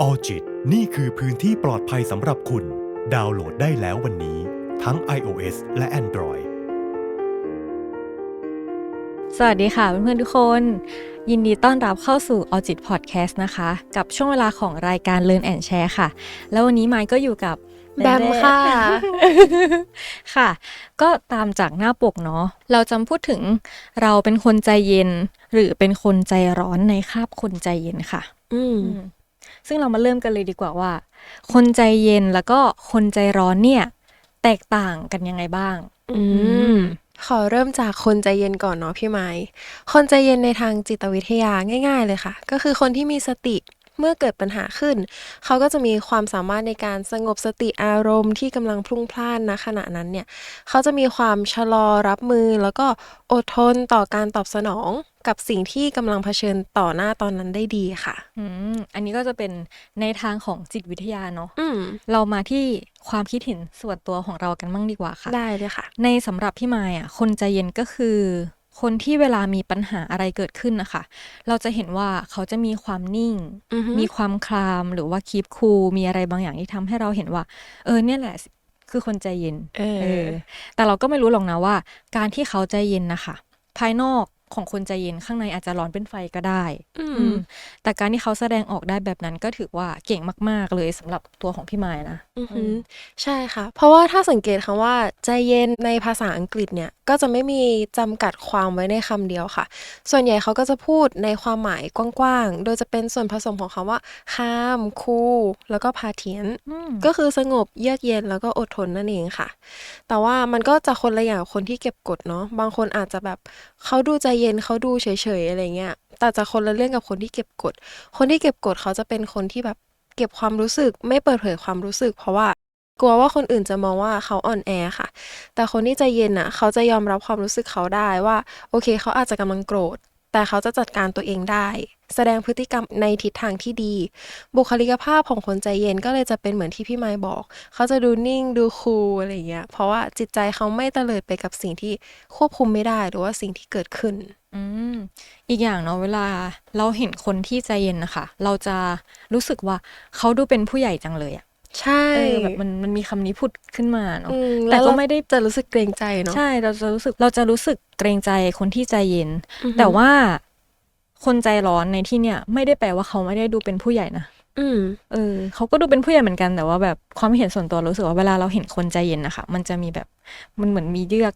ออจิตนี่คือพื้นที่ปลอดภัยสำหรับคุณ ดาวน์โหลดได้แล้ววันนี้ ทั้ง iOS และ Android สวัสดีค่ะเพื่อนๆทุกคน ยินดีต้อนรับเข้าสู่ a l j i t Podcast นะคะ กับช่วงเวลาของรายการ Learn and Share ค่ะ แล้ววันนี้ไมค์ก็อยู่กับแบมค่ะ ค่ะ ก็ตามจากหน้าปกเนาะ เราจำพูดถึงเราเป็นคนใจเย็น หรือเป็นคนใจร้อนในคาบคนใจเย็นค่ะ อืมอืม ซึ่งเรามาเริ่มกันเลยดีกว่าว่า คนใจเย็นแล้วก็คนใจร้อนเนี่ย แตกต่างกันยังไงบ้าง อืมขอเริ่มจากคนใจเย็นก่อนเนาะพี่ไม้คนใจเย็นในทางจิตวิทยาง่าย ๆ เลยค่ะ ก็คือคนที่มีสติเมื่อเกิดปัญหาขึ้น เขาก็จะมีความสามารถในการสงบสติอารมณ์ที่กำลังพลุ่งพล่านนะขณะนั้นเนี่ย เขาจะมีความชะลอรับมือแล้วก็อดทนต่อการตอบสนอง กับสิ่งที่กำลังเผชิญต่อหน้าตอนนั้นได้ดีค่ะอืมอันนี้ก็จะเป็นในทางของจิตวิทยาเนาะอืมเรามาที่ความคิดเห็นส่วนตัวของเรากันบ้างดีกว่าค่ะ ได้เลยค่ะ ในสำหรับพี่มายอะ คนใจเย็นก็คือ คนที่เวลามีปัญหาอะไรเกิดขึ้นนะคะ เราจะเห็นว่าเขาจะมีความนิ่งอือฮึมีความคลามหรือว่าคีบคูลมีอะไรบางอย่างที่ทำให้เราเห็นว่า เออเนี่ยแหละคือคนใจเย็น เออเออแต่เราก็ไม่รู้หรอกนะว่า การที่เขาใจเย็นนะคะ ภายนอก ของคนใจเย็นข้างในอาจจะร้อนเป็นไฟก็ได้ อือืมมแต่การที่เขาแสดงออกได้แบบนั้นก็ถือว่าเก่งมาก ๆ เลยสำหรับตัวของพี่มายนะอือหือใช่ค่ะ เพราะว่าถ้าสังเกตคำว่าใจเย็นในภาษาอังกฤษเนี่ย ก็จะไม่มีจำกัดความไว้ในคำเดียวค่ะ ส่วนใหญ่เขาก็จะพูดในความหมายกว้างๆ โดยจะเป็นส่วนผสมของคำว่า calm cool แล้วก็ patient อืมก็คือสงบเยือกเย็นแล้วก็อดทนนั่นเองค่ะ แต่ว่ามันก็จะคนละอย่างกับคนที่เก็บกดเนาะบางคนอาจจะแบบเขาดูใจเเย็นเขาดูเฉยๆอะไรเงี้ย แต่จะคนละเรื่องกับคนที่เก็บกด คนที่เก็บกดเขาจะเป็นคนที่แบบเก็บความรู้สึกไม่เปิดเผยความรู้สึก เพราะว่ากลัวว่าคนอื่นจะมองว่าเขาอ่อนแอค่ะ แต่คนที่ใจเย็นอะ เขาจะยอมรับความรู้สึกเขาได้ว่า โอเค เขาอาจจะกำลังโกรธ แต่เขาจะจัดการตัวเองได้ แสดงพฤติกรรมในทิศทางที่ดี บุคลิกภาพของคนใจเย็นก็เลยจะเป็นเหมือนที่พี่ไม้บอก เขาจะดูนิ่งดูคูลอะไรอย่างเงี้ย เพราะว่าจิตใจเขาไม่เตลิดไปกับสิ่งที่ควบคุมไม่ได้หรือว่าสิ่งที่เกิดขึ้น อืมอีกอย่างเนาะเวลาเราเห็นคนที่ใจเย็นนะคะเราจะรู้สึกว่าเขาดูเป็นผู้ใหญ่จังเลยอะ ใช่เออแบบมันมันมีคำนี้พูดขึ้นมาเนาะอืมแต่ล้วก็เราไม่ได้จะรู้สึกเกรงใจเนาะใช่เราจะรู้สึกเราจะรู้สึกเกรงใจคนที่ใจเย็นอือฮึแต่ว่าคนใจร้อนในที่เนี่ย ไม่ได้แปลว่าเขาไม่ได้ดูเป็นผู้ใหญ่นะอืมเออเขาก็ดูเป็นผู้ใหญ่เหมือนกันแต่ว่าแบบความเห็นส่วนตัวรู้สึกว่าเวลาเราเห็นคนใจเย็นนะคะมันจะมีแบบมันเหมือนมีเยือก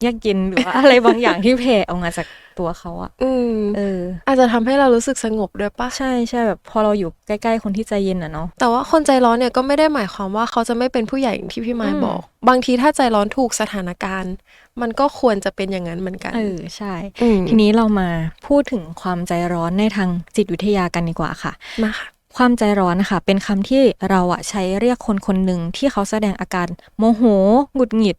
เยือกเย็นหรือว่าอะไรบางอย่างที่แผ่ออกมาจาก ตัวเขาอะอืมเออ อาจจะทำให้เรารู้สึกสงบด้วยปะใช่ใช่แบบพอเราอยู่ใกล้ ๆ คนที่ใจเย็นอะเนาะแต่ว่าคนใจร้อนเนี่ยก็ไม่ได้หมายความว่าเขาจะไม่เป็นผู้ใหญ่อย่างที่พี่ไม้อืมบอก บางทีถ้าใจร้อนถูกสถานการณ์ มันก็ควรจะเป็นอย่างนั้นเหมือนกันเออใช่อืมทีนี้เรามาพูดถึงความใจร้อนในทางจิตวิทยากันดีกว่าค่ะมาค่ะ ความใจร้อนนะคะเป็นคำที่เราอะใช้เรียกคนคนหนึ่งที่เขาแสดงอาการโมโหหงุดหงิด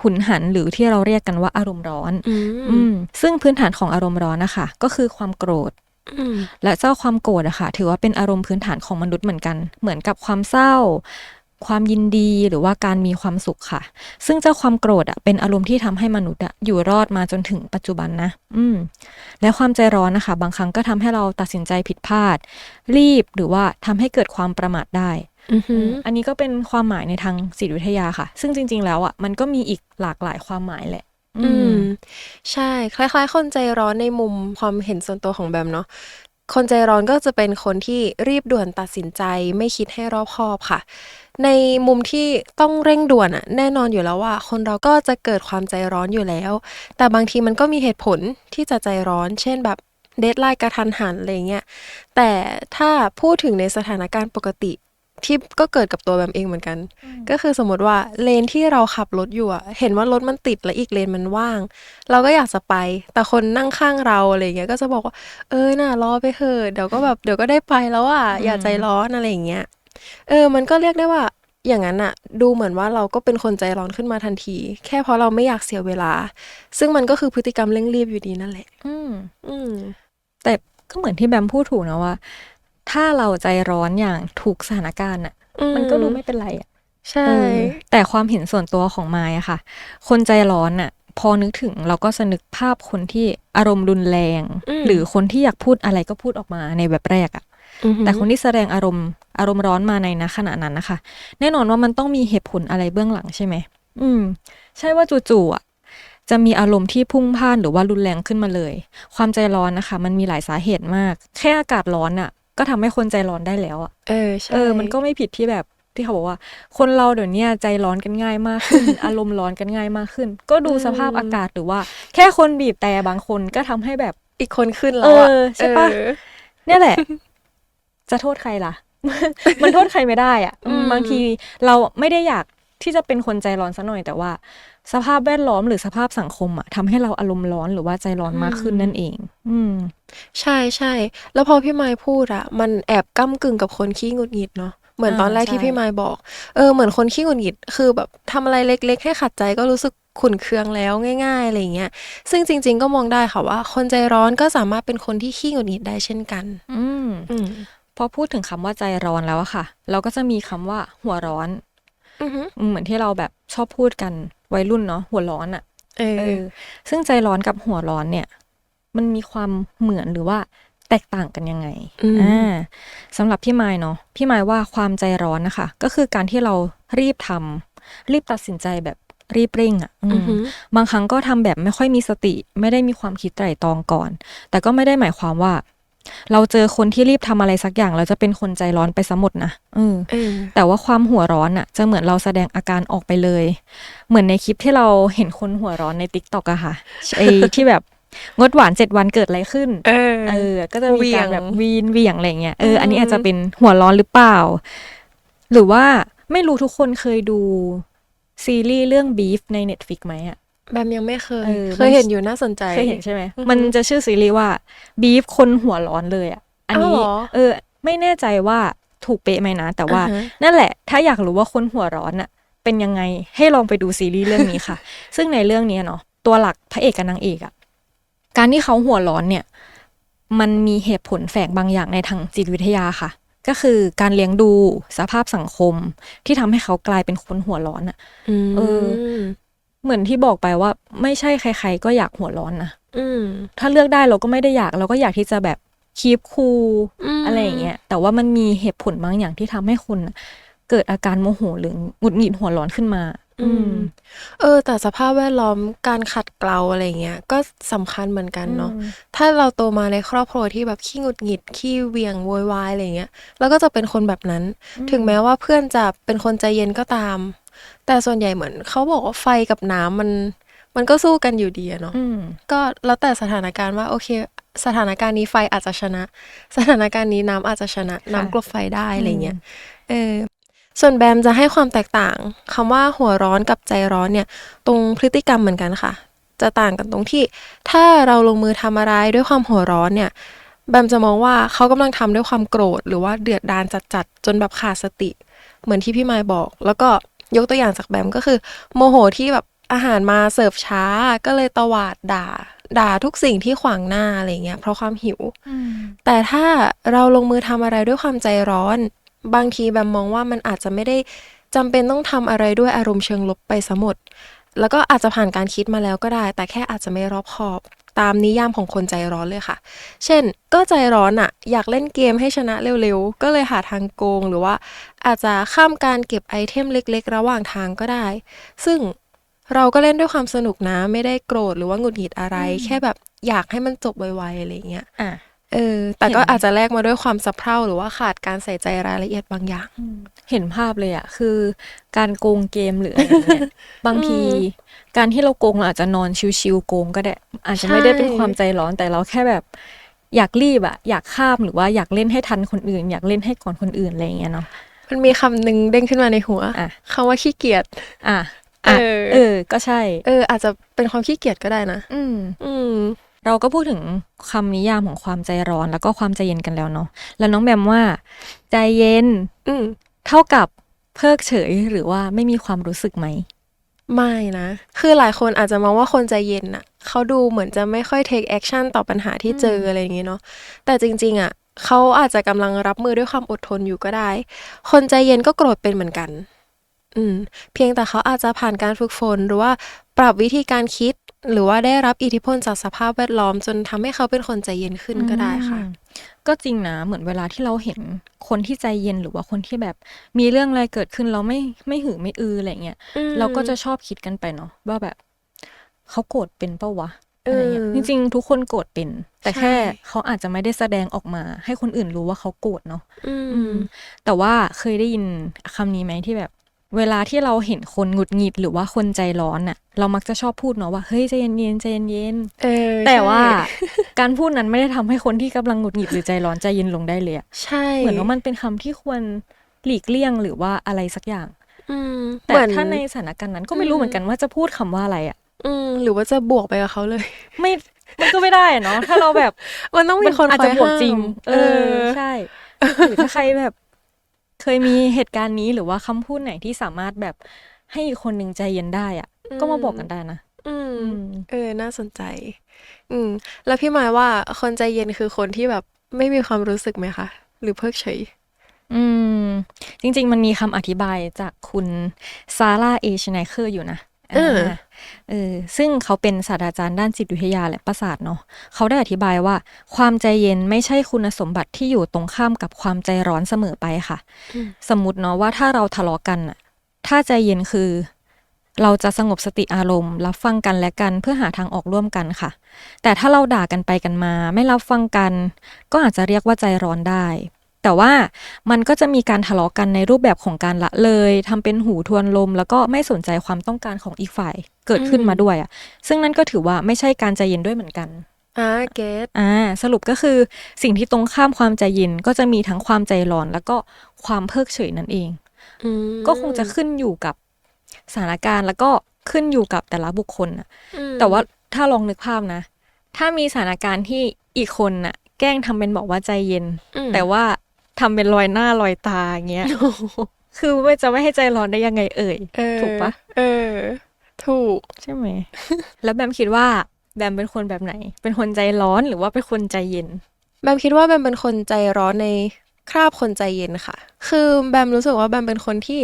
หุนหันหรือที่เราเรียกกันว่าอารมณ์ร้อนอือืมมซึ่งพื้นฐานของอารมณ์ร้อนนะคะก็คือความโกรธอืมและเจ้าความโกรธอะค่ะ ถือว่าเป็นอารมณ์พื้นฐานของมนุษย์เหมือนกัน เหมือนกับความเศร้า ความยินดีหรือว่าการมีความสุขค่ะ ซึ่งเจ้าความโกรธอะเป็นอารมณ์ที่ทำให้มนุษย์อะอยู่รอดมาจนถึงปัจจุบันนะ อืม และความใจร้อนนะคะ บางครั้งก็ทำให้เราตัดสินใจผิดพลาด รีบหรือว่าทำให้เกิดความประมาทได้อือหืออันนี้ก็เป็นความหมายในทางจิตวิทยาค่ะ ซึ่งจริง ๆ แล้วอะมันก็มีอีกหลากหลายความหมายแหละ อืม ใช่ คล้าย ๆ คนใจร้อนในมุมความเห็นส่วนตัวของแบมเนาะ คนใจร้อนก็จะเป็นคนที่รีบด่วนตัดสินใจไม่คิดให้รอบคอบค่ะ ในมุมที่ต้องเร่งด่วนอะแน่นอนอยู่แล้วว่า คนเราก็จะเกิดความใจร้อนอยู่แล้ว แต่บางทีมันก็มีเหตุผลที่จะใจร้อน เช่นแบบเดทไลน์กระทันหันอะไรเงี้ยแต่ถ้าพูดถึงในสถานการณ์ปกติ ที่ก็เกิดกับตัวแบมเองเหมือนกัน ก็คือสมมติว่าเลนที่เราขับรถอยู่อะเห็นว่ารถมันติดและอีกเลนมันว่าง เราก็อยากจะไป แต่คนนั่งข้างเราอะไรเงี้ยก็จะบอกว่า เออน่ะรอไปเถอะเดี๋ยวก็แบบเดี๋ยวก็ได้ไปแล้วอะอย่าใจร้อนอะไรอย่างเงี้ยเออ มันก็เรียกได้ว่าอย่างนั้นอะดูเหมือนว่าเราก็เป็นคนใจร้อนขึ้นมาทันที แค่เพราะเราไม่อยากเสียเวลา ซึ่งมันก็คือพฤติกรรมเร่งรีบอยู่ดีนั่นแหละ อืมอืมแต่ก็เหมือนที่แบมพูดถูกนะว่า ถ้าเราใจร้อนอย่างถูกสถานการณ์อะอืมมันก็ดูไม่เป็นไรอะใช่เออแต่ความเห็นส่วนตัวของมายอะค่ะ คนใจร้อนอะ พอนึกถึงเราก็สนึกภาพคนที่อารมณ์รุนแรง หรือคนที่อยากพูดอะไรก็พูดออกมาในแบบแรกอะอือหือแต่คนที่แสดงอารมณ์อารมณ์ร้อนมาในณขณะนั้นนะคะ แน่นอนว่ามันต้องมีเหตุผลอะไรเบื้องหลังใช่ไหมอืม ใช่ว่าจู่ๆอะจะมีอารมณ์ที่พุ่งพ่านหรือว่ารุนแรงขึ้นมาเลย ความใจร้อนนะคะ มันมีหลายสาเหตุมาก แค่อากาศร้อนอะ ก็ทำให้คนใจร้อนได้แล้วอะเออใช่เออมันก็ไม่ผิดที่แบบที่เขาบอกว่า คนเราเดี๋ยวเนี้ยใจร้อนกันง่ายมากขึ้น อารมณ์ร้อนกันง่ายมากขึ้น ก็ดูสภาพอากาศหรือว่า แค่คนบีบแต่บางคนก็ทำให้แบบอีกคนขึ้นแล้วอะเออใช่ปะเออเนี่ยแหละ จะโทษใครล่ะ มันโทษใครไม่ได้อะอืมบางทีเราไม่ได้อยาก ที่จะเป็นคนใจร้อนซะหน่อยแต่ว่า สภาพแวดล้อมหรือสภาพสังคมอะทำให้เราอารมณ์ร้อนหรือว่าใจร้อนมากขึ้นนั่นเอง อืม ใช่ใช่แล้วพอพี่ไม้พูดอะมันแอบก้ากึ่งกับคนขี้หงุดหงิดเนาะเหมือนอ่าตอนแรกที่ใช่พี่ไม้บอก เออเหมือนคนขี้หงุดหงิดคือแบบทำอะไรเล็ก ๆ ให้ขัดใจก็รู้สึกขุ่นเคืองแล้วง่ายๆอะไรอย่างเงี้ย ซึ่งจริง ๆ ก็มองได้ค่ะว่า คนใจร้อนก็สามารถเป็นคนที่ขี้หงุดหงิดได้เช่นกัน อืมอืมพอพูดถึงคำว่าใจร้อนแล้วอะค่ะ เราก็จะมีคำว่าหัวร้อนอือหืออืม เหมือนที่เราแบบชอบพูดกันวัยรุ่นเนาะหัวร้อนอะเอเอออ ซึ่งใจร้อนกับหัวร้อนเนี่ย มันมีความเหมือนหรือว่าแตกต่างกันยังไงอืมอ่าสำหรับพี่ไม้เนาะพี่ไม้ว่าความใจร้อนนะคะ ก็คือการที่เรารีบทำรีบตัดสินใจแบบรีบเร่งอะ่ะอืมอือหือบางครั้งก็ทำแบบไม่ค่อยมีสติ ไม่ได้มีความคิดไตร่ตรองก่อน แต่ก็ไม่ได้หมายความว่า เราเจอคนที่รีบทำอะไรสักอย่างเราจะเป็นคนใจร้อนไปซะหมดนะเออเออแต่ว่าความหัวร้อนอะจะเหมือนเราแสดงอาการออกไปเลย เหมือนในคลิปที่เราเห็นคนหัวร้อนในติ๊กต็อกอะค่ะไอ้ที่แบบงดหวานเจ็ดวันเกิดอะไรขึ้น เออ เออ ก็จะมีการแบบเหวี่วียงนเหวี่ยงอะไรเงี้ย เอออืมอันนี้อาจจะเป็นหัวร้อนหรือเปล่า หรือว่าไม่รู้ทุกคนเคยดูซีรีส์เรื่อง Beef ใน Netflix ไหมอะ แบมยังไม่เคย เออเคยเห็นอยู่น่าสนใจ เคยเห็นใช่ไหม อือฮึมันจะชื่อซีรีส์ว่า Beef คนหัวร้อนเลยอะอันนี้ อ้าวเหรอเออ ไม่แน่ใจว่าถูกเป๊ะไหมนะ แต่ว่าอ่าฮะ นั่นแหละ ถ้าอยากรู้ว่าคนหัวร้อนอะเป็นยังไง ให้ลองไปดูซีรีส์เรื่องนี้ค่ะ ซึ่งในเรื่องนี้เนาะ ตัวหลักพระเอกกับนางเอกอะการที่เขาหัวร้อนเนี่ย มันมีเหตุผลแฝงบางอย่างในทางจิตวิทยาค่ะ ก็คือการเลี้ยงดูสภาพสังคมที่ทำให้เขากลายเป็นคนหัวร้อนอะอืม เออ เหมือนที่บอกไปว่าไม่ใช่ใคร ๆ ก็อยากหัวร้อนนะอืม ถ้าเลือกได้เราก็ไม่ได้อยากเราก็อยากที่จะแบบคีปคูลมอะไรอย่างเงี้ยแต่ว่ามันมีเหตุผลบางอย่างที่ทำให้คุณน่ะเกิดอาการโมโหหรือหงุดหงิดหัวร้อนขึ้นมา อืม เออ แต่สภาพแวดล้อมการขัดเกลาอะไรเงี้ยก็สำคัญเหมือนกันเนาะอืมถ้าเราโตมาในครอบครัวที่แบบขี้หงุดหงิดขี้เหวียงโวยวายอะไรเงี้ยเราก็จะเป็นคนแบบนั้น ถึงแม้ว่าเพื่อนจะเป็นคนใจเย็นก็ตาม แต่ส่วนใหญ่เหมือนเขาบอกว่าไฟกับน้ำมันมันก็สู้กันอยู่ดีอะเนาะอืมก็แล้วแต่สถานการณ์ว่าโอเค สถานการณ์นี้ไฟอาจจะชนะ สถานการณ์นี้น้ำอาจจะชนะค่ะน้ำกลบไฟได้อะไรเงี้ยเออส่วนแบมจะให้ความแตกต่างคำว่าหัวร้อนกับใจร้อนเนี่ย ตรงพฤติกรรมเหมือนกันค่ะ จะต่างกันตรงที่ ถ้าเราลงมือทำอะไรด้วยความหัวร้อนเนี่ยแบมจะมองว่าเขากำลังทำด้วยความโกรธ หรือว่าเดือดดาลจัดๆจนแบบขาดสติ เหมือนที่พี่มายบอก แล้วก็ ยกตัวอย่างจากแบมก็คือ โมโหที่แบบอาหารมาเสิร์ฟช้าก็เลยตวาดด่า ด่าทุกสิ่งที่ขวางหน้าอะไรเงี้ยเพราะความหิวอืมแต่ถ้าเราลงมือทำอะไรด้วยความใจร้อน บางทีแบมมองว่ามันอาจจะไม่ได้จำเป็นต้องทำอะไรด้วยอารมณ์เชิงลบไปซะหมดแล้วก็อาจจะผ่านการคิดมาแล้วก็ได้ แต่แค่อาจจะไม่รอบคอบ ตามนิยามของคนใจร้อนเลยค่ะ เช่น ก็ใจร้อนอะอยากเล่นเกมให้ชนะเร็วๆ ก็เลยหาทางโกงหรือว่า อาจจะข้ามการเก็บไอเทมเล็กๆ ระหว่างทางก็ได้ ซึ่งเราก็เล่นด้วยความสนุกนะ ไม่ได้โกรธหรือว่าหงุดหงิดอะไร แค่แบบอยากให้มันจบไวๆอะไรเงี้ยอะ เออ แต่ก็เห็นอาจจะแลกมาด้วยความสะเพร่าหรือว่าขาดการใส่ใจรายละเอียดบางอย่าง เห็นภาพเลยอะคือ การโกงเกมหรืออะไรอย่างเงี้ยบางทีการที่เราโกงเราอาจจะนอนชิวๆโกงก็ได้ อาจจะไม่ได้เป็นใช่ความใจร้อนแต่เราแค่แบบอยากรีบอะอยากข้ามหรือว่าอยากเล่นให้ทันคนอื่น อยากเล่นให้ก่อนคนอื่นอะไรอย่างเงี้ยเนาะมันมีคำหนึ่งเด้งขึ้นมาในหัวอะคำว่าขี้เกียจอะอะเออเออ ก็ใช่ เออ อาจจะเป็นความขี้เกียจก็ได้นะ อืม อืม เราก็พูดถึงคำนิยามของความใจร้อนแล้วก็ความใจเย็นกันแล้วเนาะแล้วน้องแบมว่า ใจเย็น อืมเท่ากับเพิกเฉยหรือว่าไม่มีความรู้สึกไหมไม่นะ คือหลายคนอาจจะมองว่าคนใจเย็นน่ะเขาดูเหมือนจะไม่ค่อย take action ต่อปัญหาที่เจออะไรอย่างเงี้ยเนาะ แต่จริง ๆอะเขาอาจจะกำลังรับมือด้วยความอดทนอยู่ก็ได้ คนใจเย็นก็โกรธเป็นเหมือนกัน อืม เพียงแต่เขาอาจจะผ่านการฝึกฝนหรือว่าปรับวิธีการคิด หรือว่าได้รับอิทธิพลจากสภาพแวดล้อม จนทำให้เขาเป็นคนใจเย็นขึ้นก็ได้ค่ะอืมก็จริงนะ เหมือนเวลาที่เราเห็นคนที่ใจเย็นหรือว่าคนที่แบบ มีเรื่องอะไรเกิดขึ้นเราไม่ไม่หือไม่อืออะไรเงี้ยอืมเราก็จะชอบคิดกันไปเนาะว่าแบบเขาโกรธเป็นเปะวะเออออะไรเงี้ยจริงๆ ทุกคนโกรธเป็น แต่ใช่แค่เขาอาจจะไม่ได้แสดงออกมา ให้คนอื่นรู้ว่าเขาโกรธเนาะอือืมมแต่ว่าเคยได้ยินคำนี้ไหมที่แบบ เวลาที่เราเห็นคนหงุดหงิดหรือว่าคนใจร้อนน่ะเรามักจะชอบพูดเนาะว่าเฮ้ยใจเย็นๆใจเย็นเออๆแต่ว่าใช่การพูดนั้นไม่ได้ทำให้คนที่กำลังหงุดหงิดหรือใจร้อนใจเย็นลงได้เลยอะใช่เหมือนว่ามันเป็นคำที่ควรหลีกเลี่ยงหรือว่าอะไรสักอย่างอืมแต่เหมือนถ้าในสถานการณ์นั้นก็ไม่รู้เหมือนกันว่าจะพูดคำว่าอะไรอะอืม หรือว่าจะบวกไปกับเขาเลย ไม่มันก็ไม่ได้อะเนาะถ้าเราแบบ มันต้องมีคนอาจคอจะยบวกจริงห้ามเออใช่หรือถ้าใครแบบ เคยมีเหตุการณ์นี้หรือว่าคำพูดไหนที่สามารถแบบให้อีกคนหนึ่งใจเย็นได้อะก็มาบอกกันได้นะอืมอืมเออน่าสนใจ อืม แล้วพี่หมายว่าคนใจเย็นคือคนที่แบบไม่มีความรู้สึกไหมคะ หรือเพิกเฉย อืม จริง ๆ มันมีคำอธิบายจากคุณซาร่าเอชไนเคอร์อยู่นะเออา เออซึ่งเขาเป็นศาสตราจารย์ด้านจิตวิทยาและประสาทเนาะเขาได้อธิบายว่า ความใจเย็นไม่ใช่คุณสมบัติที่อยู่ตรงข้ามกับความใจร้อนเสมอไปค่ะ สมมติเนาะว่าถ้าเราทะเลาะกันน่ะถ้าใจเย็นคือ เราจะสงบสติอารมณ์ รับฟังกันและกันเพื่อหาทางออกร่วมกันค่ะ แต่ถ้าเราด่ากันไปกันมา ไม่รับฟังกัน ก็อาจจะเรียกว่าใจร้อนได้ แต่ว่ามันก็จะมีการทะเลาะกันในรูปแบบของการละเลยทำเป็นหูทวนลม แล้วก็ไม่สนใจความต้องการของอีกฝ่ายเกิดขึ้นมาด้วยอะ ซึ่งนั่นก็ถือว่าไม่ใช่การใจเย็นด้วยเหมือนกันอ่าเกตอ่าสรุปก็คือสิ่งที่ตรงข้ามความใจเย็นก็จะมีทั้งความใจร้อน แล้วก็ความเพิกเฉยนั่นเองอืมก็คงจะขึ้นอยู่กับสถานการณ์แล้วก็ขึ้นอยู่กับแต่ละบุคคลน่ะอืมแต่ว่าถ้าลองนึกภาพนะ ถ้ามีสถานการณ์ที่อีกคนน่ะ แกล้งทำเป็นบอกว่าใจเย็นอืมแต่ว่า ทำเป็นรอยหน้ารอยตาอย่างเงี้ยโอ้โหคือไม่จะไม่ให้ใจร้อนได้ยังไงเอ่ยเออถูกปะเออ ถูกใช่ไหม แล้วแบมคิดว่าแบมเป็นคนแบบไหน เป็นคนใจร้อนหรือว่าเป็นคนใจเย็น แบมคิดว่าแบมเป็นคนใจร้อนในคราบคนใจเย็นค่ะ คือแบมรู้สึกว่าแบมเป็นคนที่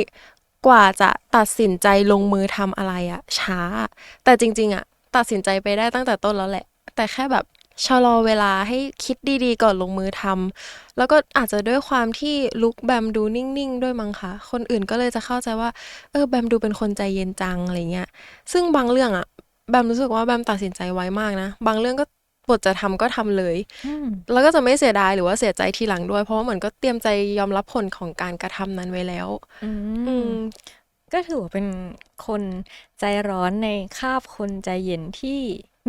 กว่าจะตัดสินใจลงมือทำอะไรอะช้า แต่จริง ๆอะตัดสินใจไปได้ตั้งแต่ต้นแล้วแหละ แต่แค่แบบ ชะลอเวลาให้คิดดีๆ ก่อนลงมือทำแล้วก็อาจจะด้วยความที่ลุกแบมดูนิ่งๆ ด้วยมั้งคะ คนอื่นก็เลยจะเข้าใจว่า เออแบมดูเป็นคนใจเย็นจังอะไรเงี้ย ซึ่งบางเรื่องอะแบมรู้สึกว่าแบมตัดสินใจไวมากนะ บางเรื่องก็บทจะทำก็ทำเลยอืมแล้วก็จะไม่เสียดายหรือว่าเสียใจทีหลังด้วย เพราะว่าเหมือนก็เตรียมใจยอมรับผลของการกระทำนั้นไว้แล้ว อือืมมก็ถือว่าเป็นคนใจร้อนในคาบคนใจเย็นที่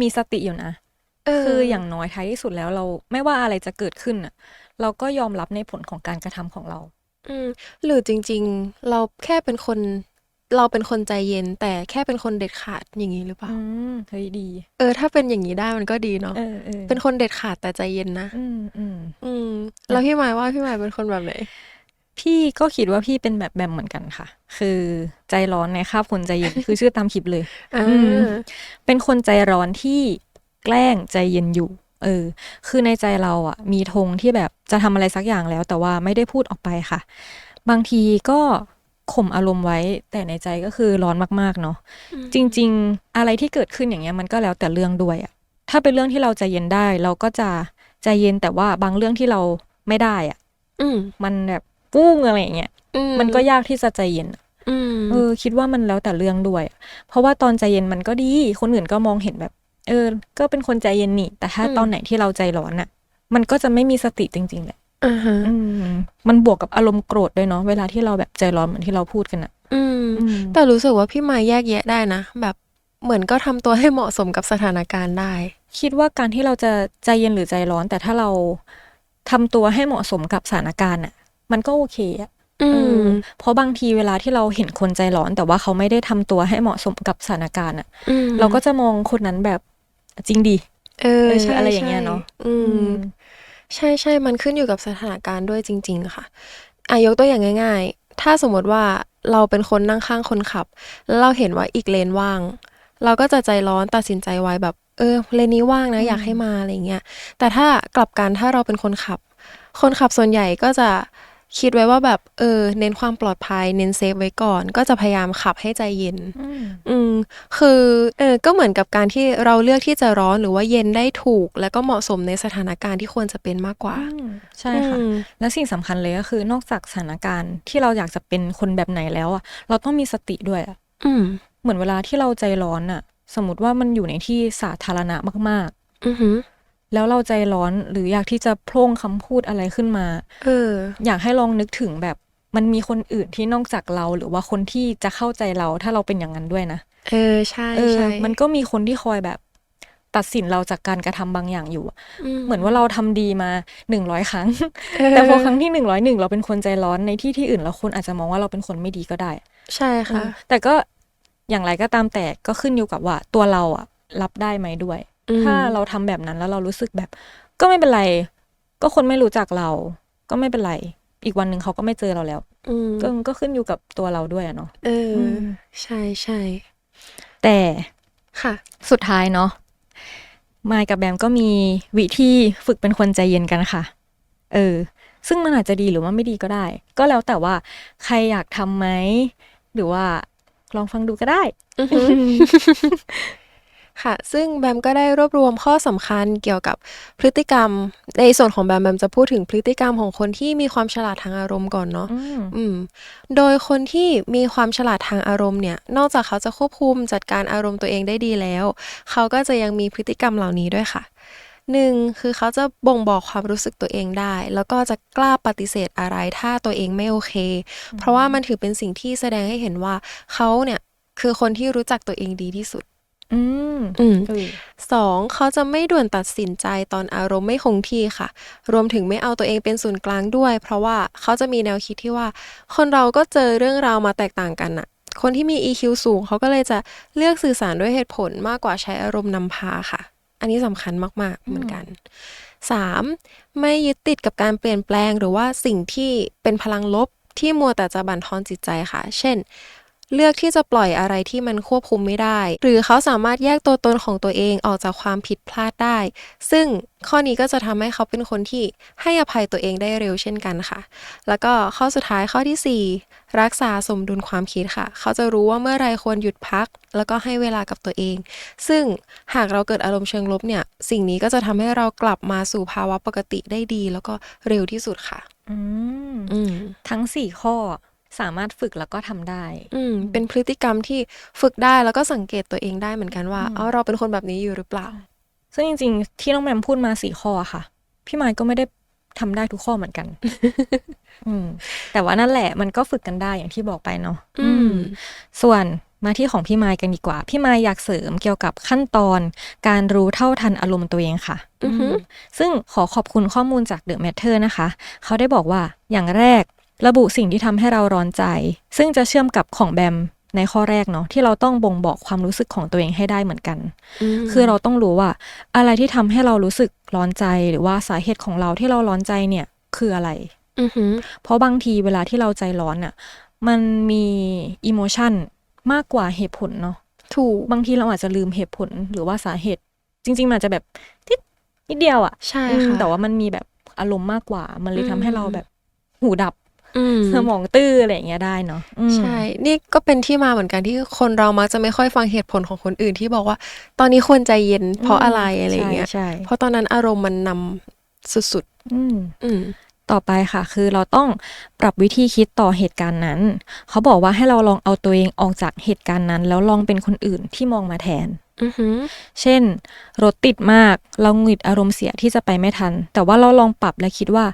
มีสติอยู่นะเออ คืออย่างน้อยท้ายที่สุดแล้วเราไม่ว่าอะไรจะเกิดขึ้นน่ะ เราก็ยอมรับในผลของการกระทำของเรา อืมหรือจริง ๆ เราแค่เป็นคน เราเป็นคนใจเย็น แต่แค่เป็นคนเด็ดขาดอย่างนี้หรือเปล่าอืมเฮ้ยดี เออ ถ้าเป็นอย่างนี้ได้มันก็ดีเนาะเออเออเป็นคนเด็ดขาดแต่ใจเย็นนะอืมอืมอืมแล้วพี่หมายว่าพี่หมายเป็นคนแบบไหนพี่ก็คิดว่าพี่เป็นแบบแบมเหมือนกันค่ะ คือใจร้อนในคาบคนใจเย็น คือชื่อตามคลิปเลยอ่าอืมเป็นคนใจร้อนที่ แกล้งใจเย็นอยู่ เออ คือในใจเราอะ มีธงที่แบบจะทำอะไรสักอย่างแล้ว แต่ว่าไม่ได้พูดออกไปค่ะ บางทีก็ข่มอารมณ์ไว้ แต่ในใจก็คือร้อนมากๆเนาะจริง ๆ อะไรที่เกิดขึ้นอย่างเงี้ยมันก็แล้วแต่เรื่องด้วยอะถ้าเป็นเรื่องที่เราใจเย็นได้ เราก็จะใจเย็นแต่ว่าบางเรื่องที่เราไม่ได้อะอืมมันแบบปุ้งอะไรอย่างเงี้ยอืมันก็ยากที่จะใจเย็นอะอืมเออคิดว่ามันแล้วแต่เรื่องด้วยอะเพราะว่าตอนใจเย็นมันก็ดี คนอื่นก็มองเห็นแบบ เออ ก็เป็นคนใจเย็นนี่ แต่ถ้าตอนไหนที่เราใจร้อนอะมันก็จะไม่มีสติจริง ๆ แหละอ่าฮะอืมมันบวกกับอารมณ์โกรธด้วยเนาะเวลาที่เราแบบใจร้อนเหมือนที่เราพูดกันอะอืมอืม แต่รู้สึกว่าพี่หมายแยกแยะได้นะ แบบเหมือนก็ทำตัวให้เหมาะสมกับสถานการณ์ได้ คิดว่าการที่เราจะใจเย็นหรือใจร้อน แต่ถ้าเราทำตัวให้เหมาะสมกับสถานการณ์อะมันก็โอเคอะอืเอมอเพราะบางทีเวลาที่เราเห็นคนใจร้อน แต่ว่าเขาไม่ได้ทำตัวให้เหมาะสมกับสถานการณ์อะอืมเราก็จะมองคนนั้นแบบ จริงดิเออเออใช่อะไรอย่างเงี้ยใช่เนอะอืม ใช่ใช่มันขึ้นอยู่กับสถานการณ์ด้วยจริง ๆ ค่ะอะยกตัวอย่างง่าย ๆ ถ้าสมมติว่าเราเป็นคนนั่งข้างคนขับ แล้วเราเห็นว่าอีกเลนว่าง เราก็จะใจร้อนตัดสินใจไว้แบบ เออ เลนนี้ว่างนะ อยากให้มาอะไรเงี้ยแต่ถ้ากลับกันถ้าเราเป็นคนขับ คนขับส่วนใหญ่ก็จะ คิดไว้ว่าแบบเออเน้นความปลอดภัย เน้นเซฟไว้ก่อน ก็จะพยายามขับให้ใจเย็น อืมอืมคือเออก็เหมือนกับการที่เราเลือกที่จะร้อนหรือว่าเย็นได้ถูก และก็เหมาะสมในสถานการณ์ที่ควรจะเป็นมากกว่าอืมใช่ค่ะอืมและสิ่งสำคัญเลยก็คือนอกจากสถานการณ์ที่เราอยากจะเป็นคนแบบไหนแล้วอะเราต้องมีสติด้วยอะอืมเหมือนเวลาที่เราใจร้อนอะ สมมติว่ามันอยู่ในที่สาธารณะมากอือหือๆ แล้วเราใจร้อนหรืออยากที่จะโพร่งคำพูดอะไรขึ้นมา เออ อยากให้ลองนึกถึงแบบมันมีคนอื่นที่นอกจากเรา หรือว่าคนที่จะเข้าใจเราถ้าเราเป็นอย่างนั้นด้วยนะเออใช่เออใช่มันก็มีคนที่คอยแบบตัดสินเราจากการกระทำบางอย่างอยู่อะอืเหมือนว่าเราทำดีมาหนึ่งร้อยครั้ง เออแต่พอครั้งที่หนึ่งร้อยหนึ่งเราเป็นคนใจร้อนในที่ที่อื่นแล้วคนอาจจะมองว่าเราเป็นคนไม่ดีก็ได้ ใช่ค่ะเออแต่ก็อย่างไรก็ตามแต่ก็ขึ้นอยู่กับว่าตัวเราอะรับได้ไหมด้วยอืม ถ้าเราทำแบบนั้นแล้วเรารู้สึกแบบ ก็ไม่เป็นไร ก็คนไม่รู้จักเรา ก็ไม่เป็นไร อีกวันหนึ่งเขาก็ไม่เจอเราแล้วอืมก็ก็ขึ้นอยู่กับตัวเราด้วยอะเนาะเอออมใช่ใช่แต่ค่ะ สุดท้ายเนาะมายกับแบมก็มีวิธีฝึกเป็นคนใจเย็นกันค่ะ เออ ซึ่งมันอาจจะดีหรือว่าไม่ดีก็ได้ ก็แล้วแต่ว่าใครอยากทำไหม หรือว่าลองฟังดูก็ได้ ค่ะ ซึ่งแบมก็ได้รวบรวมข้อสำคัญเกี่ยวกับพฤติกรรม ในส่วนของแบมแบมจะพูดถึงพฤติกรรมของคนที่มีความฉลาดทางอารมณ์ก่อนเนาะอืมอืม โดยคนที่มีความฉลาดทางอารมณ์เนี่ย นอกจากเขาจะควบคุมจัดการอารมณ์ตัวเองได้ดีแล้ว เขาก็จะยังมีพฤติกรรมเหล่านี้ด้วยค่ะหนึ่งคือเขาจะบ่งบอกความรู้สึกตัวเองได้ แล้วก็จะกล้าปฏิเสธอะไรถ้าตัวเองไม่โอเค เพราะว่ามันถือเป็นสิ่งที่แสดงให้เห็นว่าเขาเนี่ยคือคนที่รู้จักตัวเองดีที่สุด อืมอืม เออสองเขาจะไม่ด่วนตัดสินใจตอนอารมณ์ไม่คงที่ค่ะ รวมถึงไม่เอาตัวเองเป็นศูนย์กลางด้วย เพราะว่าเขาจะมีแนวคิดที่ว่า คนเราก็เจอเรื่องราวมาแตกต่างกันน่ะ คนที่มี EQ สูงเขาก็เลยจะเลือกสื่อสารด้วยเหตุผลมากกว่าใช้อารมณ์นำพาค่ะ อันนี้สำคัญมาก ๆ เหมือนกัน 3. ไม่ยึดติดกับการเปลี่ยนแปลงหรือว่าสิ่งที่เป็นพลังลบที่มัวแต่จะบั่นทอนจิตใจค่ะ เช่น เลือกที่จะปล่อยอะไรที่มันควบคุมไม่ได้ หรือเขาสามารถแยกตัวตนของตัวเองออกจากความผิดพลาดได้ ซึ่งข้อนี้ก็จะทำให้เขาเป็นคนที่ให้อภัยตัวเองได้เร็วเช่นกันค่ะ แล้วก็ข้อสุดท้ายข้อทีสี่ 4 รักษาสมดุลความคิดค่ะ เขาจะรู้ว่าเมื่อไรควรหยุดพัก แล้วก็ให้เวลากับตัวเอง ซึ่งหากเราเกิดอารมณ์เชิงลบเนี่ย สิ่งนี้ก็จะทำให้เรากลับมาสู่ภาวะปกติได้ดี แล้วก็เร็วที่สุดค่ะ อืมอืมทั้งสี่ข้อ สามารถฝึกแล้วก็ทำได้ อืมเป็นพฤติกรรมที่ฝึกได้แล้วก็สังเกตตัวเองได้เหมือนกันว่าอ๋อเราเป็นคนแบบนี้อยู่หรือเปล่า ซึ่งจริง ๆ ที่น้องแบมพูดมาสี่ข้ออะค่ะ พี่มายก็ไม่ได้ทำได้ทุกข้อเหมือนกัน อืม แต่ว่านั่นแหละมันก็ฝึกกันได้อย่างที่บอกไปเนาะอืม ส่วนมาที่ของพี่มายกันดีกว่า พี่มายอยากเสริมเกี่ยวกับขั้นตอน การรู้เท่าทันอารมณ์ตัวเองค่ะอือฮึมซึ่งขอขอบคุณข้อมูลจาก The Matter นะคะ เขาได้บอกว่าอย่างแรก ระบุสิ่งที่ทำให้เราร้อนใจ ซึ่งจะเชื่อมกับของแบมในข้อแรกเนาะที่เราต้องบ่งบอกความรู้สึกของตัวเองให้ได้เหมือนกันมคือเราต้องรู้ว่า อะไรที่ทำให้เรารู้สึกร้อนใจหรือว่าสาเหตุของเราที่เราร้อนใจเนี่ยคืออะไรอือหือเพราะบางทีเวลาที่เราใจร้อนอะ มันมีอิโมชันมากกว่าเหตุผลเนาะถูกบางทีเราอาจจะลืมเหตุผลหรือว่าสาเหตุ จริง ๆ มันอาจจะแบบนิดนิดเดียวอะใช่อืมค่ะแต่ว่ามันมีแบบอารมณ์มากกว่า มันเลยอืมทำให้เราแบบหูดับอืม สมองตื้ออะไรอย่างเงี้ยได้เนาะอืมใช่ นี่ก็เป็นที่มาเหมือนกันที่คนเรามักจะไม่ค่อยฟังเหตุผลของคนอื่นที่บอกว่า ตอนนี้ควรใจเย็นเพราะอะไรอะไรอย่างเงี้ยใช่ใช่เพราะตอนนั้นอารมณ์มันนำสุดอืมๆอืมต่อไปค่ะ คือเราต้องปรับวิธีคิดต่อเหตุการณ์นั้น เขาบอกว่าให้เราลองเอาตัวเองออกจากเหตุการณ์นั้น แล้วลองเป็นคนอื่นที่มองมาแทน อือหือ เช่น รถติดมาก เราหงุดอารมณ์เสียที่จะไปไม่ทัน แต่ว่าเราลองปรับและคิดว่า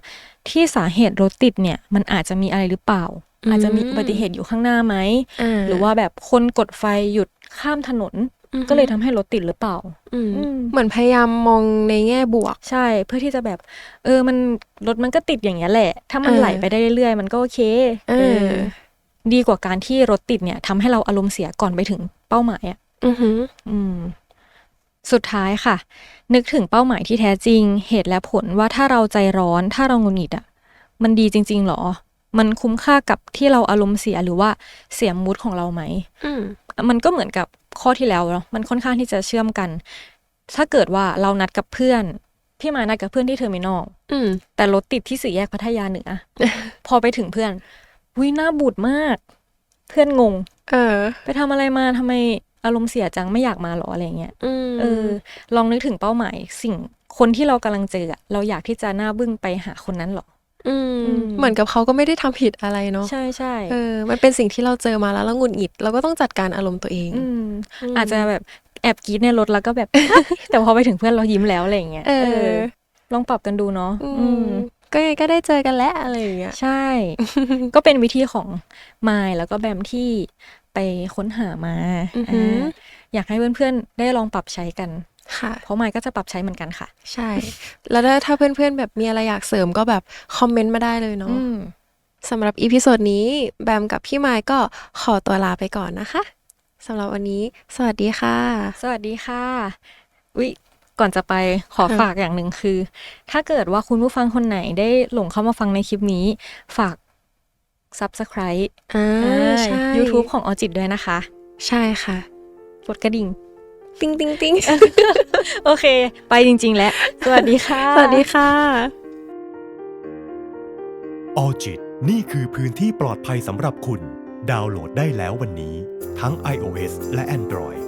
ที่สาเหตุรถติดเนี่ย มันอาจจะมีอะไรหรือเปล่า อืม อาจจะมีอุบัติเหตุอยู่ข้างหน้าไหม อ่าหรือว่าแบบคนกดไฟหยุดข้ามถนนอือหือก็เลยทำให้รถติดหรือเปล่า อืมอืม เหมือนพยายามมองในแง่บวก ใช่ เพื่อที่จะแบบ เออ มันรถมันก็ติดอย่างเงี้ยแหละ ถ้ามันเออไหลไปได้เรื่อยๆ มันก็โอเคเออ ดีกว่าการที่รถติดเนี่ยทำให้เราอารมณ์เสียก่อนไปถึงเป้าหมายอะ อือหือ อืม สุดท้ายค่ะ นึกถึงเป้าหมายที่แท้จริง เหตุและผลว่าถ้าเราใจร้อน ถ้าเราหงุดหงิดอะ มันดีจริง ๆ หรอ มันคุ้มค่ากับที่เราอารมณ์เสียหรือว่าเสียมูดของเราไหม อืม มันก็เหมือนกับข้อที่แล้วเนาะมันค่อนข้างที่จะเชื่อมกัน ถ้าเกิดว่าเรานัดกับเพื่อน พี่มานัดกับเพื่อนที่เทอร์มินอล อืม แต่รถติดที่สี่แยกพัทยาเหนือ พอไปถึงเพื่อนวิหน้าบูดมาก เพื่อนงง เออ ไปทำอะไรมาทำไม อารมณ์เสียจังไม่อยากมาหรออะไรเงี้ยอืมเออ ลองนึกถึงเป้าหมาย สิ่งคนที่เรากำลังเจออะเราอยากที่จะหน้าบึ้งไปหาคนนั้นหรออืมอืมเหมือนกับเขาก็ไม่ได้ทำผิดอะไรเนาะใช่ใช่เออ มันเป็นสิ่งที่เราเจอมาแล้วเราหงุดหงิดเราก็ต้องจัดการอารมณ์ตัวเองอืมอืมอาจจะแบบแอบกรีดในรถแล้วก็แบบ แต่พอไปถึงเพื่อนเรายิ้มแล้วอะไรอย่างเงี้ยเออ ลองปรับกันดูเนาะอือืมมก็ยังไงก็ได้เจอกันแล้วอะไรอย่างเงี้ยใช่ ก็เป็นวิธีของมายแล้วก็แบมที่ ไปค้นหามาอือหืออ่าอยากให้เพื่อนๆ ได้ลองปรับใช้กันค่ะ เพราะมายก็จะปรับใช้เหมือนกันค่ะ ใช่ แล้วถ้าเพื่อนๆ แบบมีอะไรอยากเสริมก็แบบคอมเมนต์มาได้เลยเนาะอืมสำหรับอีพิโซดนี้แบมกับพี่ไมค์ก็ขอตัวลาไปก่อนนะคะสำหรับวันนี้ สวัสดีค่ะ สวัสดีค่ะอุ๊ยก่อนจะไปขอค่ะฝากอย่างหนึ่งคือ ถ้าเกิดว่าคุณผู้ฟังคนไหนได้หลงเข้ามาฟังในคลิปนี้ ฝาก Subscribe อ่าอ่าใช่ YouTube ของออจิตด้วยนะคะ ใช่ค่ะ กดกระดิ่ง ติ้งติ้งติ้งโอเค ไปจริง ๆ แล้ว สวัสดีค่ะ สวัสดีค่ะออจิตนี่คือพื้นที่ปลอดภัยสำหรับคุณ ดาวน์โหลดได้แล้ววันนี้ ทั้ง iOS และ Android